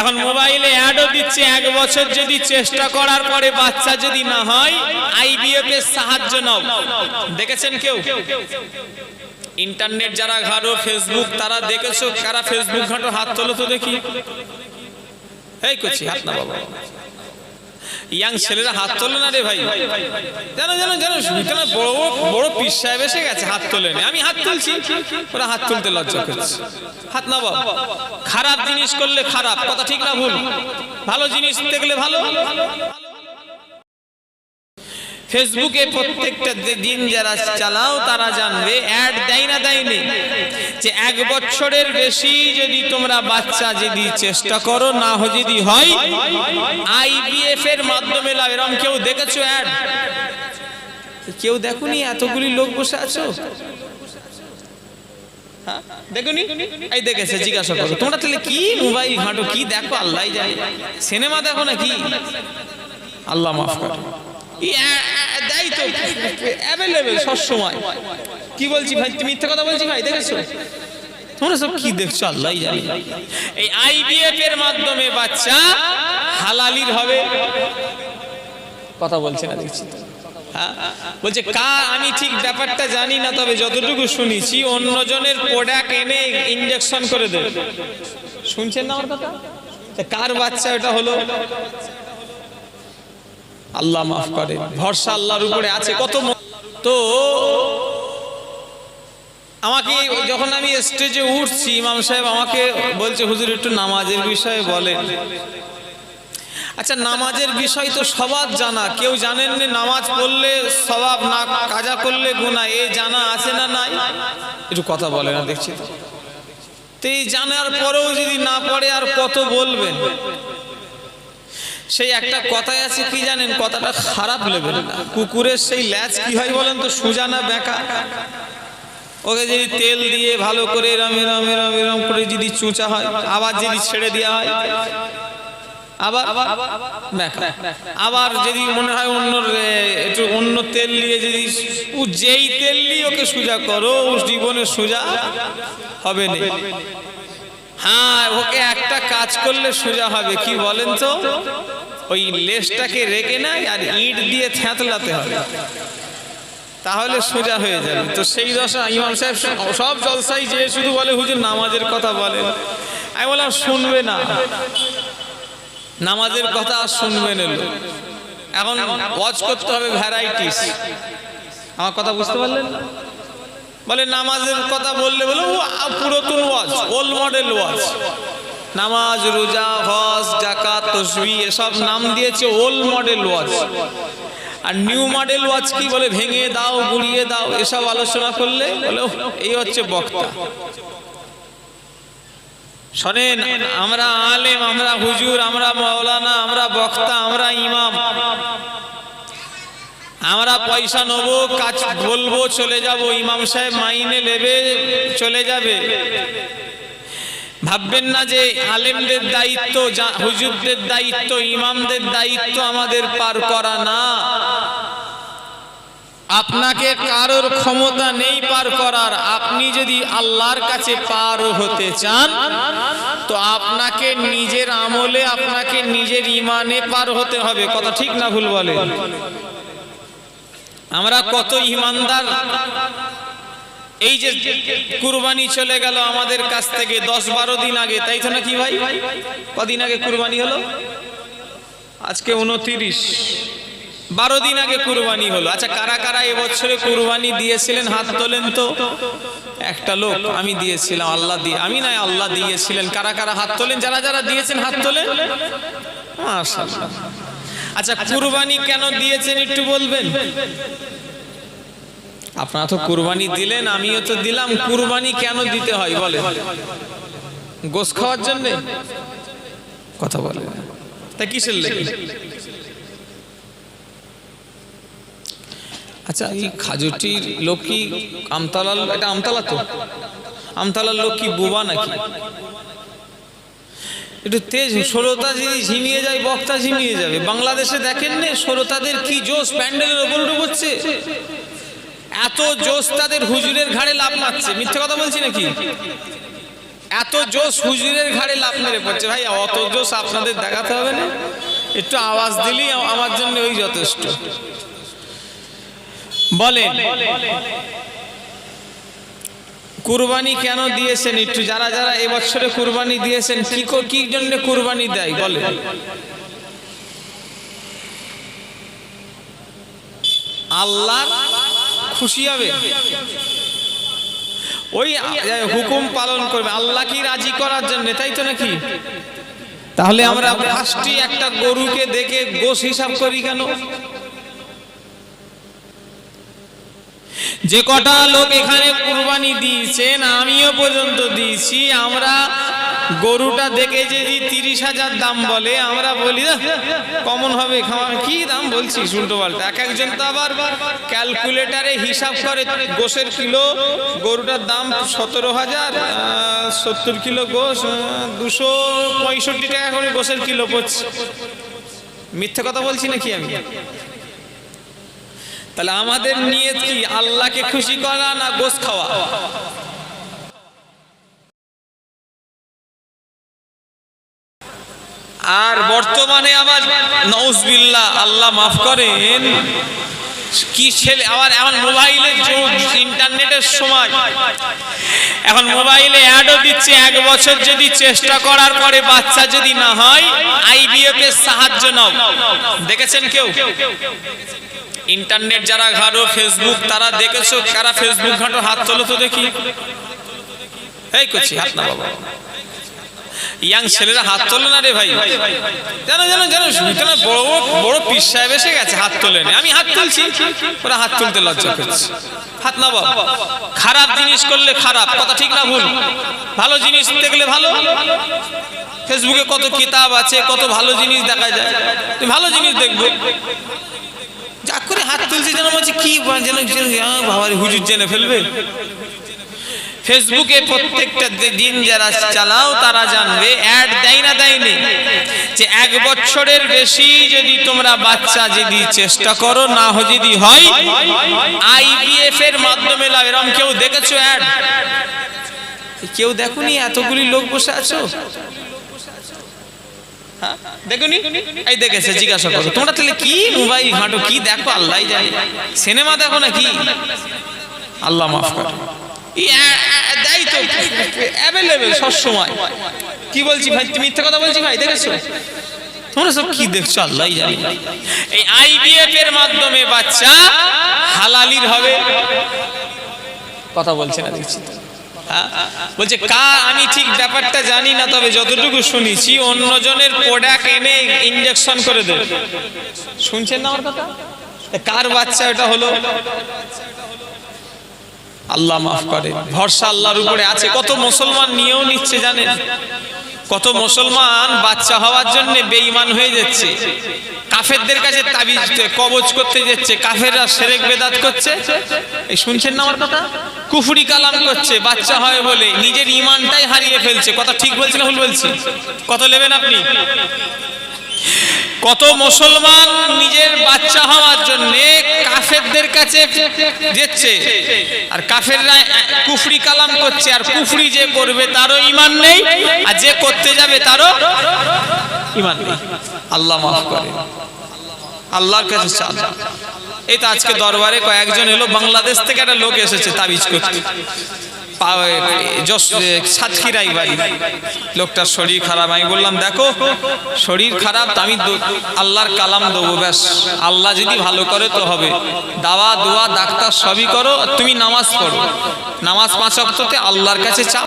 এখন মোবাইলে অ্যাডও দিচ্ছে, এক বছর যদি চেষ্টা করার পরে বাচ্চা যদি না হয় আইবিএফ এর সাহায্য নাও। দেখেছেন কেউ? ইন্টারনেট যারা ঘাটো ফেসবুক তারা দেখেছ? কারা ফেসবুক ঘাটো, হাত তোলো তো দেখি। এই করছি হাত না বাবা ইয়াং ছেলেরা হাত তোলে না রে ভাই। জানো জানো জানো বড় বড় বড় পিস সাহেব এসে গেছে, হাত তোলে না। আমি হাত তুলছি। ওরা হাত তুলতে লজ্জা করছে। হাত না বাবা। খারাপ জিনিস করলে খারাপ, কথা ঠিক না ভুল? ভালো জিনিস দেখলে ভালো। ফেসবুকে প্রত্যেকটা দিন যারা চালাও, তারা জানবে অ্যাড দেয় না দেয়নি। যে এক বছরের বেশি যদি তোমরা বাচ্চা যদি চেষ্টা করো, না যদি হয় আইবিএফ এর মাধ্যমে লাভ। এরকম কেউ দেখেছ অ্যাড কেউ দেখুনি? এতগুলি লোক বসে আছো? হ্যাঁ? জিজ্ঞাসা তোমরা তাহলে কি মোবাইল কি দেখো? আল্লাহ সিনেমা দেখো না কি আল্লাহ মাফ করো। দেয় তো। অ্যাভেলেবেল বলছি ভাই? কথা ভাই, দেখেছ? তোমরা দেখছ? আল্লাহ এই মাধ্যমে বাচ্চা হালালির হবে। কথা বলছে দেখছি। হ্যাঁ? বলছে আমি ঠিক ব্যাপারটা জানি না, তবে যতটুকু শুনেছি, অন্যজনের প্রোডাক্ট এনে ইঞ্জেকশন করে দেবে। শুনছেন না কার বাচ্চা এটা হলো? আল্লাহ মাফ করে। ভরসা আল্লাহর উপরে আছে, কত তো আমাকে যখন আমি স্টেজে উঠছি, ইমাম সাহেব আমাকে বলছে, হুজুর, একটু নামাজের বিষয়ে বলেন। আচ্ছা নামাজের বিষয় তো সবার জানা। কেউ জানেন না, নামাজ পড়লে সবাব না, কাজা করলে গুণা এ জানা আছে না নাই? একটু কথা বলে না দেখছি। তো এই জানার পরেও যদি না পড়ে, আর কত বলবেন? সেই একটা কথাই আছে কি জানেন? কথাটা খারাপ লেভেল না। কুকুরের সেই ল্যাচ কি হয় বলেন তো? সোজা না বেকা। ওকে যদি তেল দিয়ে ভালো করে এরম এরম এরম এরম করে যদি চুঁচা হয়, আবার যদি ছেড়ে দেওয়া হয়, আবার আবার যদি মনে হয় অন্য একটু অন্য তেল দিয়ে যদি ও যেই তেল দিয়ে ওকে সোজা করো, ও জীবনে সোজা হবে না। হ্যাঁ ওকে একটা কাজ করলে সোজা হবে, কি বলেন তো? ওই লেজটাকে রেখে নাই আর ইট দিয়ে থ্যাতলাতে হবে। তাহলে সোজা হয়ে যাবে। তো সেই দশা ইমাম সাহেব সব জলসাই যে শুধু বলে, হুজুর, নামাজের কথা বলে আমি বললাম, শুনবে না। নামাজের কথা আর শুনবে না এখন ওয়াজ করতে হবে ভ্যারাইটিস। আমার কথা বুঝতে পারলেন বলে, নামাজের কথা বললে বলে পুরাতন ওয়াজ ওল্ড মডেল ওয়াজ। নামাজ, রোজা, হজ জাকাত তসবি, এসব নাম দিয়েছে ওল্ড মডেল ওয়াজ আর নিউ মডেল ওয়াজ কি বলে? ভেঙে দাও গুড়িয়ে দাও, এসব আলোচনা করলে বলে এই হচ্ছে বক্তা। শোনেন, আমরা আলেম, আমরা হুজুর, আমরা মাওলানা, আমরা বক্তা, আমরা ইমাম। আমরা পয়সা নেব, কাজ বলব, চলে যাব। ইমাম সাহেব মাইনে নেবে, চলে যাবে। ভাববেন না যে আলেমদের দায়িত্ব হুজুরদের দায়িত্ব, ইমামদের দায়িত্ব আমাদের পার করা না। আপনাকে কারোর ক্ষমতা নেই পার করার। আপনি যদি আল্লাহর কাছে পার হতে চান, তো আপনাকে নিজের আমলে, আপনাকে নিজের ইমানে পার হতে হবে। কথা ঠিক না ভুল বলে? আমরা কত ইমানদার এই যে কুরবানি চলে গেল আমাদের কাছ থেকে দশ বারো দিন আগে, তাই তো নাকি ভাই? কদিন আগে কুরবানি হলো? আজকে উনতিরিশ। বারো দিন আগে কুরবানি হলো। আচ্ছা কারা কারা এবছরে কুরবানি দিয়েছিলেন? হাত তোলেন তো। একটা লোক আমি দিয়েছিলাম, আল্লাহ দিয়ে আমি নাই আল্লাহ দিয়েছিলেন। কারা কারা হাত তোলেন? যারা যারা দিয়েছেন হাত তোলেন? আচ্ছা কুরবানি কেন দিয়েছেন একটু বলবেন? আপনারা তো কুরবানি দিলেন, আমিও তো দিলাম, কুরবানি কেন দিতে হয় বলে গোস খাওয়ার জন্য? কথা বলে তা কিসের লেগে? আচ্ছা এই খাজুটির লোক কি এটা আমতলা তো? আমতলার লোক কি বুবা নাকি? একটু তেজ, সরতা যদি ঝিমিয়ে যায়, বক্তা ঝিমিয়ে যাবে। বাংলাদেশে দেখেন নে সরতাদের কি জোশ প্যান্ডেলের ওপর ঢুকছে এত জোশ তাদের হুজুরের ঘাড়ে লাভ মারছে। মিথ্যে কথা বলছি নাকি? এত জোশ হুজুরের ঘাড়ে লাভ মেরে পড়ছে। ভাই, অত জোশ আপনাদের দেখাতে হবে না। একটু আওয়াজ দিলেই আমার জন্য ওই যথেষ্ট। বলেন, কুরবানি কেন দিয়েছেন একটু? যারা যারা এবছরে কুরবানি দিয়েছেন, কি কো- জন্য কুরবানি দেয়? বলে আল্লাহ খুশি হবে? ওই হুকুম পালন করবে। আল্লাহ কি রাজি করার জন্য তাই তো নাকি? তাহলে আমরা ফার্স্টই একটা গরুকে দেখে গোশ হিসাব করি কেন? যে কটা লোক এখানে কুরবানি দিয়েছেন আমিও পর্যন্ত দিয়েছি আমরা গরুটা দেখে যদি তিরিশ হাজার দাম বলে, আমরা বলি কমন হবে কি দাম বলছি? উল্টো পাল্টা। এক একজন তো আবার ক্যালকুলেটারে হিসাব করে, গোশের কিলো, গরুটার দাম সতেরো হাজার সত্তর কিলো গোশ দুশো পঁয়ষট্টি টাকা করে গোশের কিলো পড়ছে। মিথ্যে কথা বলছি নাকি আমি? তাহলে আমাদের নিয়ে কি? আল্লাহকে খুশি করা না গোস খাওয়া? আর বর্তমানে আবার নউজবিল্লা আল্লাহ মাফ করেন, কি ছেলে, আবার এখন মোবাইলের ইন্টারনেটের সময়। এখন মোবাইলে অ্যাডও দিচ্ছে, এক বছর যদি চেষ্টা করার পরে বাচ্চা যদি না হয় আইবিএফ এর সাহায্য নাও। দেখেছেন কেউ? ইন্টারনেট যারা ঘাটো ফেসবুক তারা দেখেছ? কারা ফেসবুক ঘাটো, হাত তোলো তো দেখি। এই করছি হাত না বাবা ইয়াং ছেলেরা হাত তোলে না রে ভাই? জানো জানো জানো কেন বড় বড় পিস সাহেব এসে গেছে হাত তোলে না আমি হাত তুলছি ওরা হাত তুলতে লজ্জা করছে। হাত না বাবা খারাপ জিনিস করলে খারাপ কথা ঠিক না ভুল? ভালো জিনিস দেখলে ভালো? ফেসবুকে কত কিতাব আছে কত ভালো জিনিস দেখা যায়। তুমি ভালো জিনিস দেখবে। যা করে হাত তুলছে যেন বলছে কি যেন যেন, বাবার হুজুর জেনে ফেলবে। ফেসবুকে প্রত্যেকটা দিন যারা চালাও, তারা জানবে অ্যাড দেয় না দেয়নি। যে এক বছরের বেশি যদি তোমরা বাচ্চা যদি চেষ্টা করো, না যদি হয় আইবিএফ এর মাধ্যমে লাভ। এরকম কেউ দেখেছ অ্যাড কেউ দেখুনি? এতগুলি লোক বসে আছো? হ্যাঁ? এই জিজ্ঞাসা তোমরা তাহলে কি মোবাইল কি দেখো? আল্লাহ সিনেমা দেখো না কি আল্লাহ মাফ করে। দেয় তো। অ্যাভেলেবেল সবসময়। কি বলছি ভাই? তুমি মিথ্যা কথা বলছি ভাই, দেখেছ? তোমরা সব কি দেখছ? আল্লাহ জানে। এই আইবিএফ এর মাধ্যমে বাচ্চা হালালির হবে। কথা বলছে না, দেখছি? বলছে, কা, আমি ঠিক ব্যাপারটা জানি না, তবে যতটুকু শুনেছি, অন্যজনের প্রোডাক্ট এনে ইনজেকশন করে দেবে। শুনছেন না আমার কথা? কার বাচ্চা এটা হলো? আল্লাহ মাফ করে। ভরসা আল্লাহর উপরে আছে। কত মুসলমান নিয়েও নিচ্ছে জানেন? কত মুসলমান বাচ্চা হওয়ার জন্য বেঈমান হয়ে যাচ্ছে। কাফেরদের কাছে তাবিজ কবজ করতে যাচ্ছে। কাফেররা সেরেক বেদাত করছে। এই শুনছেন না আমার কথা? কুফুরি কালাম করছে। বাচ্চা হয় বলে নিজের ইমানটাই হারিয়ে ফেলছে। কথা ঠিক বলছি না ভুল বলছি? কত নেবেন আপনি? কত মুসলমান নিজের বাচ্চা হওয়ার জন্য কাফেরদের কাছে যাচ্ছে আর কাফেররা কুফরি কালাম করছে, আর কুফরি যে করবে তারও ইমান নেই, আর যে করতে যাবে তারও ইমান নেই। আল্লাহ মাফ করে। আল্লাহর কাছে চাল এই তো আজকে দরবারে কয়েকজন এলো, বাংলাদেশ থেকে একটা লোক এসেছে তাবিজ করতে। সাতক্ষীরাই লোকটার শরীর খারাপ, আমি বললাম, দেখো, শরীর খারাপ আমি আল্লাহর কালাম দেবো, ব্যাস। আল্লাহ যদি ভালো করে তো হবে। দাওয়া দোয়া ডাক্তার সবই করো, তুমি নামাজ পড়ো। নামাজ পাঁচ অক্ততে আল্লাহর কাছে চাপ